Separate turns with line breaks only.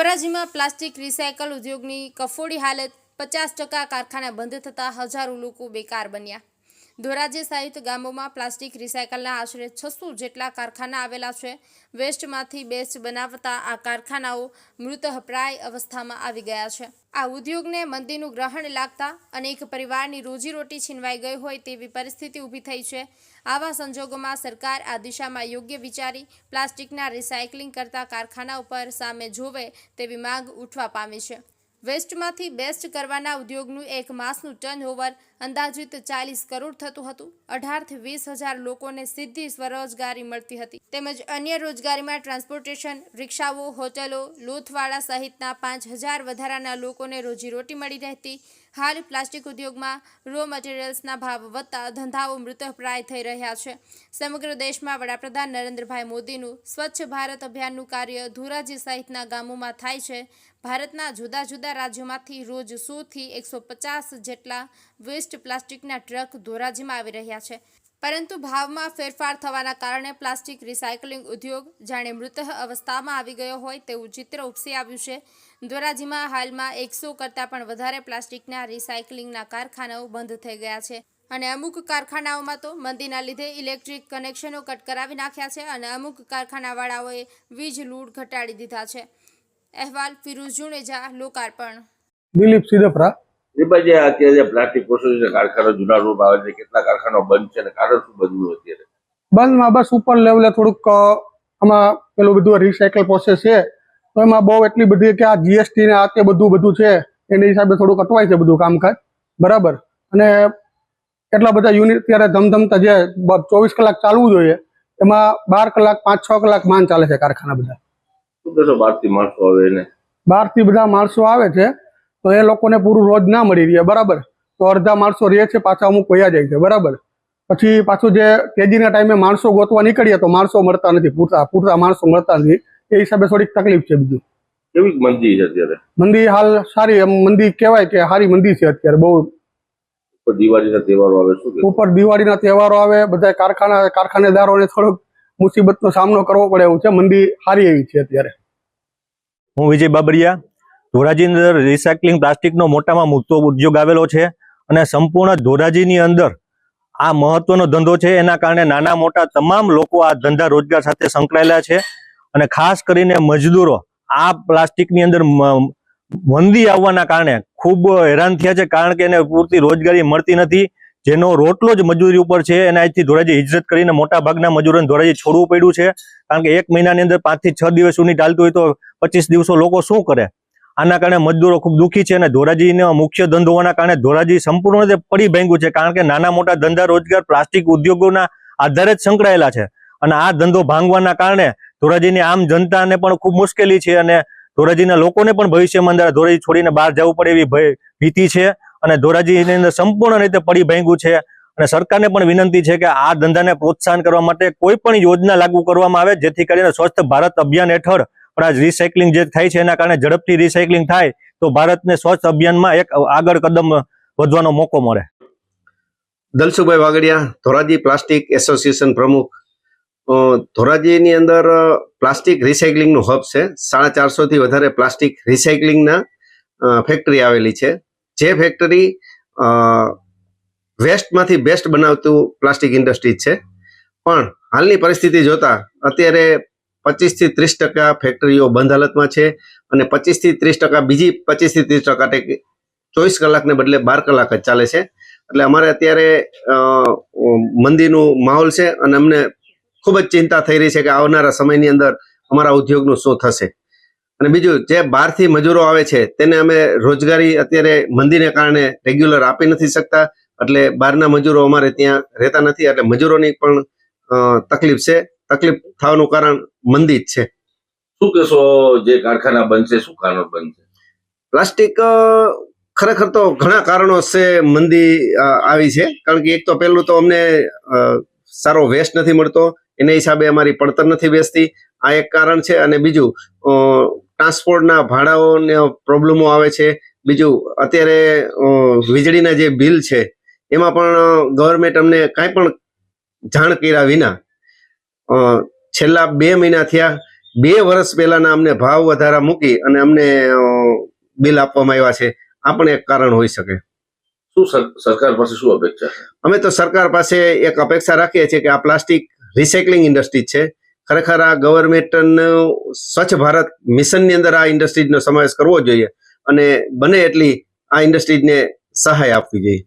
ધોરાજીમાં plastic recycle ઉદ્યોગની કફોડી હાલત પચાસ ટકા કારખાના બંધ થતાં હજારો લોકો બેકાર બન્યા. ધોરાજી સહિત ગામોમાં પ્લાસ્ટિક રિસાયકલના આશરે છસો જેટલા કારખાના આવેલા છે. વેસ્ટમાંથી બેસ્ટ બનાવતા આ કારખાનાઓ મૃતઃપ્રાય અવસ્થામાં આવી ગયા છે. આ ઉદ્યોગને મંદીનું ગ્રહણ લાગતા અનેક પરિવારની રોજીરોટી છીનવાઈ ગઈ હોય તેવી પરિસ્થિતિ ઊભી થઈ છે. આવા સંજોગોમાં સરકાર આ દિશામાં યોગ્ય વિચારી પ્લાસ્ટિકના રિસાયકલિંગ કરતા કારખાના ઉપર સામે જોવે તેવી માંગ ઉઠવા પામી છે. વેસ્ટમાંથી બેસ્ટ કરવાના ઉદ્યોગનું એક માસનું ટર્નઓવર અંદાજિત ચાલીસ કરોડ થતું હતું. અઢારથી વીસ હજાર લોકોને સીધી સ્વરોજગારી મળતી હતી. તેમજ અન્ય રોજગારીમાં ટ્રાન્સપોર્ટેશન, રિક્ષાઓ, હોટલો, લોથવાળા સહિતના પાંચ હજાર વધારાના લોકોને રોજીરોટી મળી રહેતી હાલ પ્લાસ્ટિક ઉદ્યોગમાં રો મટીરિયલ્સના ભાવ વધતા ધંધાઓ મૃતપ્રાય થઈ રહ્યા છે. સમગ્ર દેશમાં વડાપ્રધાન નરેન્દ્રભાઈ મોદીનું સ્વચ્છ ભારત અભિયાનનું કાર્ય ધોરાજી સહિતના ગામોમાં થાય છે. ભારતના જુદા જુદા રાજ્યોમાંથી રોજ સોથી એકસો પચાસ જેટલા વેસ્ટ પ્લાસ્ટિકના ટ્રક ધોરાજીમાં આવી રહ્યા છે. પરંતુ ભાવમાં ફેરફાર થવાના કારણે પ્લાસ્ટિક રિસાયકલિંગ ઉદ્યોગ જાણે મૃત અવસ્થામાં આવી ગયો હોય તેવું ચિત્ર ઉપસી આવ્યું છે. ધોરાજીમાં હાલમાં એકસો કરતાં પણ વધારે પ્લાસ્ટિકના રિસાયકલિંગના કારખાનાઓ બંધ થઈ ગયા છે અને અમુક કારખાનાઓમાં તો મંદીના લીધે ઇલેક્ટ્રિક કનેક્શનો કટ કરાવી નાખ્યા છે અને અમુક કારખાનાવાળાઓએ વીજ લૂટ ઘટાડી દીધા છે. અહેવાલ ફિરોઝ જુણેજા લોકાર્પણ.
દિલીપ સિદફરા
એ બાજુ અત્યારે જે પ્લાસ્ટિક પ્રોસેસિંગ કારખાના જુના રોડ આવે છે કેટલા કારખાનો બંધ છે અને કારણ શું બનવું અત્યારે?
બંધમાં બસ ઉપર લેવલે થોડુંક આમાં પેલું બધું રિસાયકલ પ્રોસેસ છે. તો એમાં બહુ એટલી બધી કે આ જીએસટી ને આ તે બધું બધું છે એની હિસાબે થોડુંક અટવાય છે બધું કામકાજ. બરાબર? અને એટલા બધા યુનિટ ત્યારે ધમધમતા જે ચોવીસ કલાક ચાલવું જોઈએ એમાં બાર કલાક પાંચ છ કલાક માન ચાલે છે કારખાના બધા.
શું કહેશો બહારથી માણસો આવે એને?
બહારથી બધા માણસો આવે છે. તો એ લોકોને પૂરું રોજ ના મળી રહે બરાબર? તો અડધા માણસો રહે છે પાછા અમુક વયા જાય છે બરાબર? પછી પાછું જે કેદીના ટાઈમે માણસો ગોતવા નીકળીએ તો માણસો મળતા નથી પૂરતા પૂરતા માણસો મળતા નથી. એ હિસાબે થોડીક તકલીફ છે બીજું
કેવી મંદી છે અત્યારે?
મંદી હાલ સારી એમ મંદી કહેવાય કે સારી મંદી છે અત્યારે બહુ.
ઉપર દિવાળીના તહેવારો આવે શું
ઉપર દિવાળીના તહેવારો આવે બધા કારખાના કારખાનેદારોને થોડોક મુસીબતનો સામનો કરવો પડે એવું છે મંદી સારી એવી છે અત્યારે.
હું વિજય બાબરિયા ધોરાજીની અંદર રિસાયકલિંગ પ્લાસ્ટિકનો મોટામાં મોટો ઉદ્યોગ આવેલો છે અને સંપૂર્ણ ધોરાજીની અંદર આ મહત્વનો ધંધો છે. એના કારણે નાના મોટા તમામ લોકો આ ધંધા રોજગાર સાથે સંકળાયેલા છે અને ખાસ કરીને મજદૂરો આ પ્લાસ્ટિકની અંદર મંદી આવવાના કારણે ખૂબ હેરાન થયા છે કારણ કે એને પૂરતી રોજગારી મળતી નથી. જેનો રોટલો જ મજૂરી ઉપર છે. એને આજથી ધોરાજી હિજરત કરીને મોટા ભાગના મજૂરોને ધોરાજી છોડવું પડ્યું છે. કારણ કે એક મહિનાની અંદર પાંચથી છ દિવસ સુધી ચાલતું હોય તો પચીસ દિવસો લોકો શું કરે? આના કારણે મજદૂરો ખૂબ દુઃખી છે અને ધોરાજીનો મુખ્ય ધંધો હોવાના કારણે ધોરાજી સંપૂર્ણ રીતે પડી ભાંગ્યું છે કારણ કે નાના મોટા ધંધા રોજગાર પ્લાસ્ટિક ઉદ્યોગોના આધારે જ સંકળાયેલા છે. અને આ ધંધો ભાંગવાના કારણે ધોરાજીની આમ જનતાને પણ ખૂબ મુશ્કેલી છે અને ધોરાજીના લોકોને પણ ભવિષ્યમાં અંદર ધોરાજી છોડીને બહાર જવું પડે એવી ભીતિ છે અને ધોરાજીની અંદર સંપૂર્ણ રીતે પડી ભાંગ્યું છે. અને સરકારને પણ વિનંતી છે કે આ ધંધાને પ્રોત્સાહન કરવા માટે કોઈ પણ યોજના લાગુ કરવામાં આવે, જેથી કરીને સ્વસ્થ ભારત અભિયાન હેઠળ પણ આ રિસાયકલિંગ જે થાય છે એના કારણે ઝડપથી રિસાયકલિંગ થાય, તો ભારતને સ્વચ્છ અભિયાનમાં એક આગળ કદમ વધવાનો મોકો મળે.
દલસુભાઈ વાગડિયા ધોરાજી પ્લાસ્ટિક એસોસિએશન પ્રમુખ. ધોરાજીની અંદર પ્લાસ્ટિક રિસાયકલિંગનું હબ છે. સાડા ચારસોથી વધારે પ્લાસ્ટિક રિસાયકલિંગના ફેક્ટરી આવેલી છે. જે ફેક્ટરી વેસ્ટમાંથી બેસ્ટ બનાવતું પ્લાસ્ટિક ઇન્ડસ્ટ્રી છે. પણ હાલની પરિસ્થિતિ જોતા અત્યારે પચીસથી ત્રીસ ટકા ફેક્ટરીઓ બંધ હાલતમાં છે અને પચીસથી ત્રીસ ટકા બીજી પચીસથી ત્રીસ ટકા ચોવીસ કલાકને બદલે બાર કલાક જ ચાલે છે. એટલે અમારે અત્યારે મંદીનું માહોલ છે અને અમને ખૂબ જ ચિંતા થઈ રહી છે કે આવનારા સમયની અંદર અમારા ઉદ્યોગનું શું થશે. અને બીજું, જે બહારથી મજૂરો આવે છે તેને અમે રોજગારી અત્યારે મંદીને કારણે રેગ્યુલર આપી નથી શકતા. એટલે બહારના મજૂરો અમારે ત્યાં રહેતા નથી. એટલે મજૂરોની પણ તકલીફ છે. તકલીફ થવાનું કારણ મંદી જ છે.
શું કહેશો જે કારખાના બનશે શું કારણ બનશે?
પ્લાસ્ટિક ખરેખર તો ઘણા કારણો છે મંદી આવી છે. કારણ કે એક તો પહેલું તો અમને સારો વેસ્ટ નથી મળતો. એના હિસાબે અમારી પડતર નથી બેસતી આ એક કારણ છે. અને બીજું ટ્રાન્સપોર્ટના ભાડાઓને પ્રોબ્લેમો આવે છે. બીજું અત્યારે વીજળીના જે બિલ છે એમાં પણ ગવર્મેન્ટ અમને કાંઈ પણ જાણ કર્યા વિના છેલ્લા બે મહિના થયા. બે વર્ષ પહેલાના અમને ભાવ વધારા મૂકી અને અમને બિલ આપવામાં આવ્યા છે. આ પણ એક કારણ હોઈ શકે.
શું સરકાર પાસે શું અપેક્ષા
અમે તો સરકાર પાસે એક અપેક્ષા રાખીએ છીએ કે આ પ્લાસ્ટિક રિસાયકલિંગ ઇન્ડસ્ટ્રી છે. ખરેખર આ ગવર્મેન્ટનું સ્વચ્છ ભારત મિશનની અંદર આ ઇન્ડસ્ટ્રીઝનો સમાવેશ કરવો જોઈએ અને બને એટલી આ ઇન્ડસ્ટ્રીઝને સહાય આપવી જોઈએ.